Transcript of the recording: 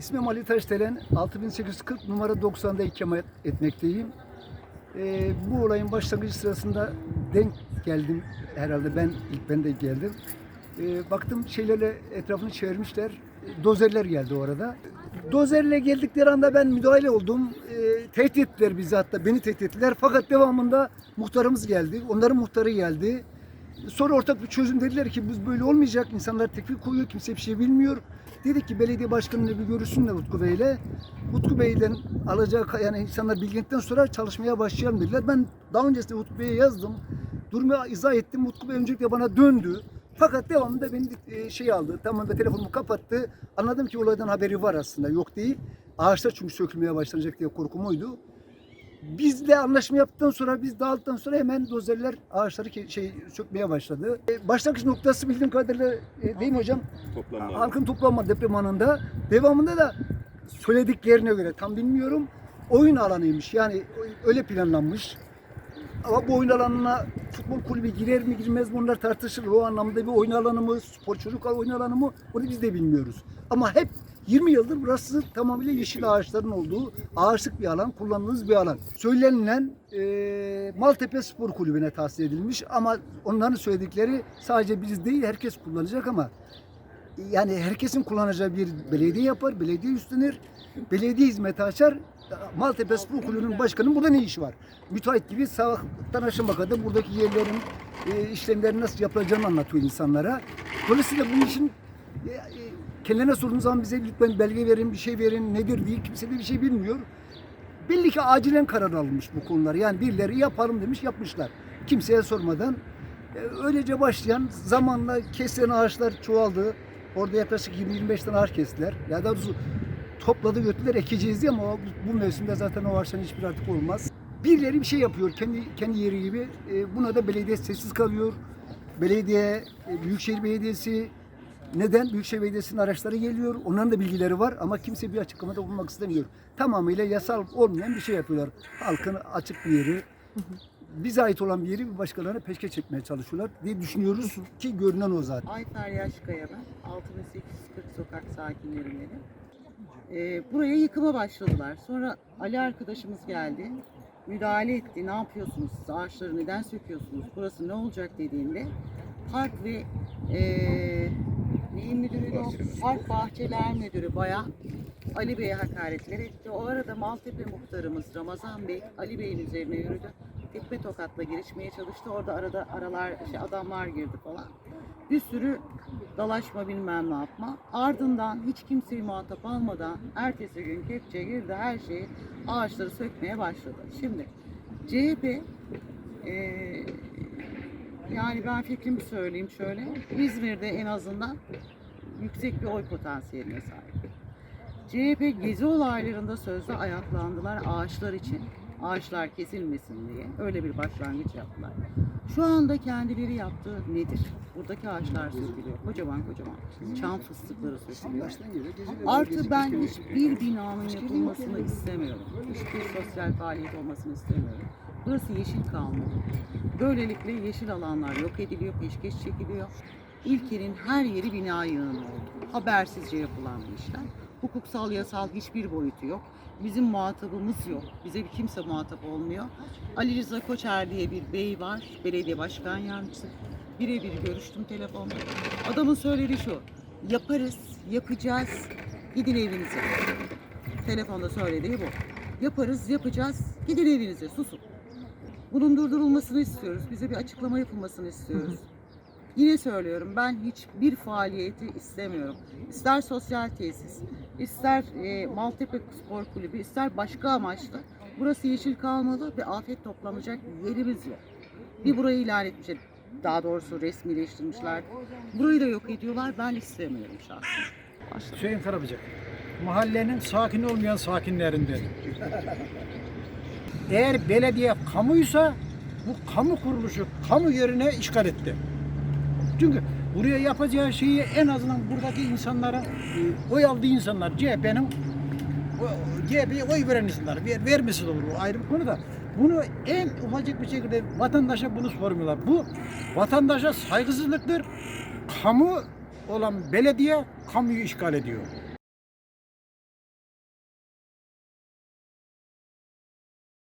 İsmim Ali Taşdelen, 6840 numara 90'da ikamet etmekteyim. Ee, bu olayın başlangıcı sırasında denk geldim herhalde ben ilk ben de geldim. Ee, baktım şeylerle etrafını çevirmişler. Dozerler geldi orada. Dozerle geldikleri anda ben müdahale oldum. Ee, tehdit ettiler bizi hatta beni tehdit ettiler. Fakat devamında muhtarımız geldi. Onların muhtarı geldi. Sonra ortak bir çözüm dediler ki biz böyle olmayacak. İnsanlar tekfir koyuyor. Kimse bir şey bilmiyor. Dedik ki belediye başkanıyla bir görüşsünler Utku Bey'le. Utku Bey'den alacağı yani insanlar bilgiledikten sonra çalışmaya başlayalım dediler. Ben daha öncesinde Utku Bey'e yazdım. Durumu izah ettim. Utku Bey öncelikle bana döndü. Fakat devamında beni e, şey aldı. Tamam da telefonumu kapattı. Anladım ki olaydan haberi var aslında. Yok değil. Ağaçlar çünkü sökülmeye başlanacak diye korkum oydu. Bizle anlaşma yaptıktan sonra biz dağıldıktan sonra hemen dozerler ağaçları şey sökmeye başladı. E, başlangıç noktası bildiğim kadarıyla e, değil mi hocam? Toplanma. Halkın toplanma deprem anında. Devamında da söylediklerine göre tam bilmiyorum. Oyun alanıymış. Yani öyle planlanmış. Ama bu oyun alanına futbol kulübü girer mi girmez mi onlar tartışılır. O anlamda bir oyun alanı mı, spor çocuk oyun alanı mı onu biz de bilmiyoruz. Ama hep 20 yıldır burası tamamıyla yeşil ağaçların olduğu ağaçlık bir alan, kullanıldığımız bir alan. Söylenilen e, Maltepe Spor Kulübü'ne tahsis edilmiş ama onların söyledikleri sadece biz değil herkes kullanacak ama yani herkesin kullanacağı bir belediye yapar, belediye üstlenir, belediye hizmeti açar. Maltepe Spor Kulübü'nün başkanının burada ne işi var? Müteahhit gibi sabahtan akşama kadar buradaki yerlerin e, işlemlerin nasıl yapılacağını anlatıyor insanlara. Dolayısıyla bunun için e, e, kendilerine sorduğunuz zaman bize lütfen belge verin, bir şey verin, nedir diye kimse de bir şey bilmiyor. Belli ki acilen karar alınmış bu konular. Yani birileri yapalım demiş, yapmışlar. Kimseye sormadan. E, Öylece başlayan zamanla kesilen ağaçlar çoğaldı. Orada yaklaşık 20-25 tane ağaç kestiler. Ya da doğrusu topladı götürdüler ekeceğiz diye ama bu mevsimde zaten o ağaçların hiçbir artık olmaz. Birileri bir şey yapıyor kendi kendi yeri gibi. E, buna da belediye sessiz kalıyor. Belediye, e, Büyükşehir Belediyesi neden? Büyükşehir Belediyesi'nin araçları geliyor. Onların da bilgileri var ama kimse bir açıklamada bulunmak istemiyor. Tamamıyla yasal olmayan bir şey yapıyorlar. Halkın açık bir yeri, bize ait olan bir yeri bir başkalarına peşke çekmeye çalışıyorlar diye düşünüyoruz ki görünen o zaten. Ayfer Yaşkaya ben. 6840 sokak sakinlerindenim. Ee, buraya yıkıma başladılar. Sonra Ali arkadaşımız geldi. Müdahale etti. Ne yapıyorsunuz? Siz ağaçları neden söküyorsunuz? Burası ne olacak dediğinde park ve eee o? Park Bahçeler Müdürü bayağı Ali Bey'e hakaretler etti. O arada Maltepe muhtarımız Ramazan Bey Ali Bey'in üzerine yürüdü. Tekme tokatla girişmeye çalıştı. Orada arada aralar işte adamlar girdi falan. Bir sürü dalaşma bilmem ne yapma. Ardından hiç kimseyi muhatap almadan ertesi gün kepçe girdi her şeyi ağaçları sökmeye başladı. Şimdi CHP eee, yani ben fikrimi söyleyeyim şöyle. İzmir'de en azından yüksek bir oy potansiyeline sahip. CHP gezi olaylarında sözde ayaklandılar ağaçlar için. Ağaçlar kesilmesin diye. Öyle bir başlangıç yaptılar. Şu anda kendileri yaptığı nedir? Buradaki ağaçlar sökülüyor. Kocaman kocaman. Çam fıstıkları sökülüyor. Artı ben hiçbir binanın yapılmasını istemiyorum. Hiçbir sosyal faaliyet olmasını istemiyorum. Burası yeşil kalmalı. Böylelikle yeşil alanlar yok ediliyor, peşkeş çekiliyor. İlkenin her yeri bina yığını oldu. Habersizce yapılan bir işlem. Hukuksal, yasal hiçbir boyutu yok. Bizim muhatabımız yok. Bize bir kimse muhatap olmuyor. Ali Rıza Koçer diye bir bey var, belediye başkan yardımcısı. Birebir görüştüm telefonda. Adamın söylediği şu, yaparız, yapacağız, gidin evinize. Telefonda söylediği bu. Yaparız, yapacağız, gidin evinize, susun. Bunun durdurulmasını istiyoruz. Bize bir açıklama yapılmasını istiyoruz. Yine söylüyorum ben hiçbir faaliyeti istemiyorum. İster sosyal tesis, ister e, Maltepe Spor Kulübü, ister başka amaçla. Burası yeşil kalmalı ve afet toplanacak yerimiz yok. Bir burayı ilan etmişler. Daha doğrusu resmileştirmişler. Burayı da yok ediyorlar. Ben istemiyorum şahsen. Başla. Hüseyin Karabıcak. Mahallenin sakin olmayan sakinlerinden. Eğer belediye kamuysa bu kamu kuruluşu kamu yerine işgal etti. Çünkü buraya yapacağı şeyi en azından buradaki insanlara e, oy aldığı insanlar CHP'nin CHP'ye oy veren insanlar ver, vermesi olur o ayrı bir konu da bunu en ufacık bir şekilde vatandaşa bunu sormuyorlar. Bu vatandaşa saygısızlıktır. Kamu olan belediye kamuyu işgal ediyor.